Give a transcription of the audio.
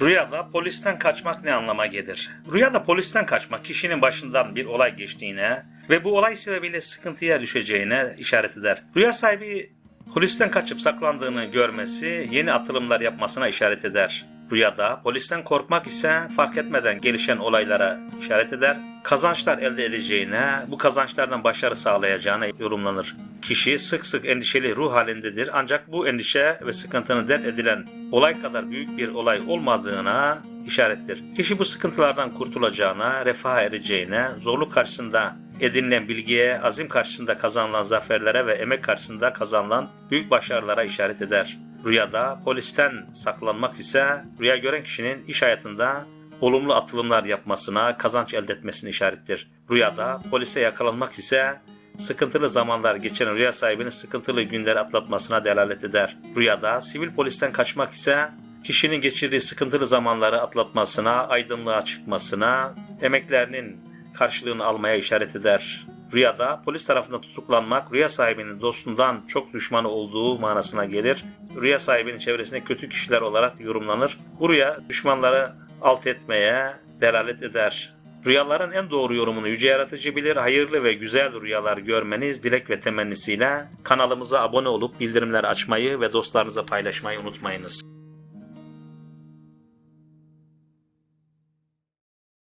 Rüyada polisten kaçmak ne anlama gelir? Rüyada polisten kaçmak kişinin başından bir olay geçtiğine ve bu olay sebebiyle sıkıntıya düşeceğine işaret eder. Rüya sahibi polisten kaçıp saklandığını görmesi yeni atılımlar yapmasına işaret eder. Rüyada polisten korkmak ise fark etmeden gelişen olaylara işaret eder. Kazançlar elde edeceğine, bu kazançlardan başarı sağlayacağına yorumlanır. Kişi sık sık endişeli ruh halindedir ancak bu endişe ve sıkıntının dert edilen olay kadar büyük bir olay olmadığına işarettir. Kişi bu sıkıntılardan kurtulacağına, refaha ereceğine, zorluk karşısında edinilen bilgiye, azim karşısında kazanılan zaferlere ve emek karşısında kazanılan büyük başarılara işaret eder. Rüyada polisten saklanmak ise rüya gören kişinin iş hayatında olumlu atılımlar yapmasına, kazanç elde etmesine işarettir. Rüyada polise yakalanmak ise sıkıntılı zamanlar geçiren rüya sahibinin sıkıntılı günleri atlatmasına delalet eder. Rüyada sivil polisten kaçmak ise kişinin geçirdiği sıkıntılı zamanları atlatmasına, aydınlığa çıkmasına, emeklerinin karşılığını almaya işaret eder. Rüyada polis tarafından tutuklanmak rüya sahibinin dostundan çok düşmanı olduğu manasına gelir. Rüya sahibinin çevresinde kötü kişiler olarak yorumlanır. Bu rüya düşmanları alt etmeye delalet eder. Rüyaların en doğru yorumunu Yüce Yaratıcı bilir. Hayırlı ve güzel rüyalar görmeniz dilek ve temennisiyle kanalımıza abone olup bildirimleri açmayı ve dostlarınızla paylaşmayı unutmayınız.